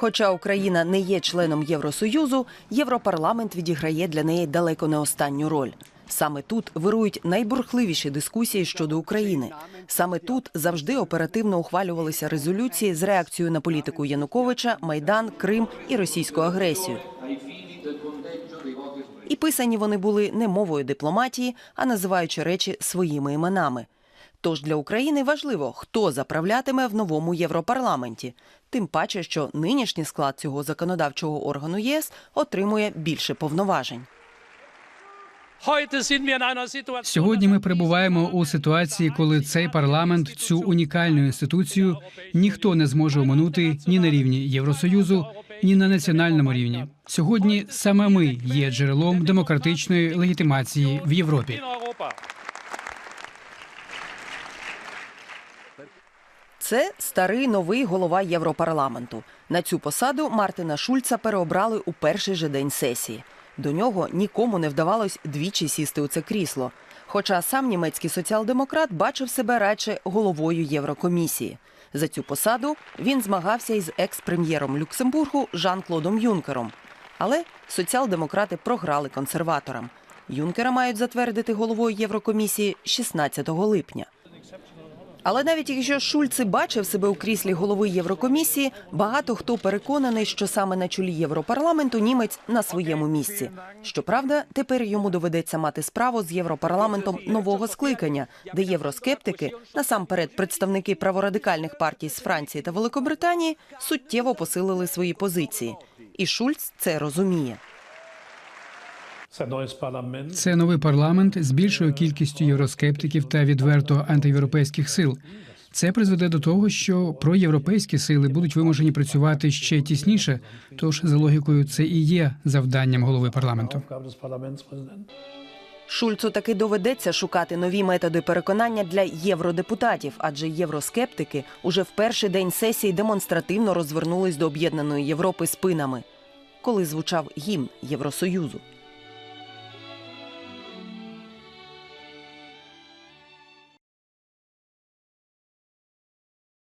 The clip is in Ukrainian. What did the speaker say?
Хоча Україна не є членом Євросоюзу, Європарламент відіграє для неї далеко не останню роль. Саме тут вирують найбурхливіші дискусії щодо України. Саме тут завжди оперативно ухвалювалися резолюції з реакцією на політику Януковича, Майдан, Крим і російську агресію. І писані вони були не мовою дипломатії, а називаючи речі своїми іменами. Тож для України важливо, хто заправлятиме в новому Європарламенті. Тим паче, що нинішній склад цього законодавчого органу єС отримує більше повноважень. Сьогодні ми перебуваємо у ситуації, коли цей парламент, цю унікальну інституцію, ніхто не зможе оминути ні на рівні Євросоюзу, ні на національному рівні. Сьогодні саме ми є джерелом демократичної легітимації в Європі. Це старий новий голова Європарламенту. На цю посаду Мартина Шульца переобрали у перший же день сесії. До нього нікому не вдавалось двічі сісти у це крісло. Хоча сам німецький соціал-демократ бачив себе радше головою Єврокомісії. За цю посаду він змагався із екс-прем'єром Люксембургу Жан-Клодом Юнкером. Але соціал-демократи програли консерваторам. Юнкера мають затвердити головою Єврокомісії 16 липня. Але навіть якщо Шульц бачив себе у кріслі голови Єврокомісії, багато хто переконаний, що саме на чолі Європарламенту німець на своєму місці. Щоправда, тепер йому доведеться мати справу з європарламентом нового скликання, де євроскептики, насамперед представники праворадикальних партій з Франції та Великобританії, суттєво посилили свої позиції. І Шульц це розуміє. Це новий парламент з більшою кількістю євроскептиків та відверто антиєвропейських сил. Це призведе до того, що проєвропейські сили будуть вимушені працювати ще тісніше. Тож за логікою, це і є завданням голови парламенту. Шульцу таки доведеться шукати нові методи переконання для євродепутатів, адже євроскептики уже в перший день сесії демонстративно розвернулись до об'єднаної Європи спинами, коли звучав гімн Євросоюзу.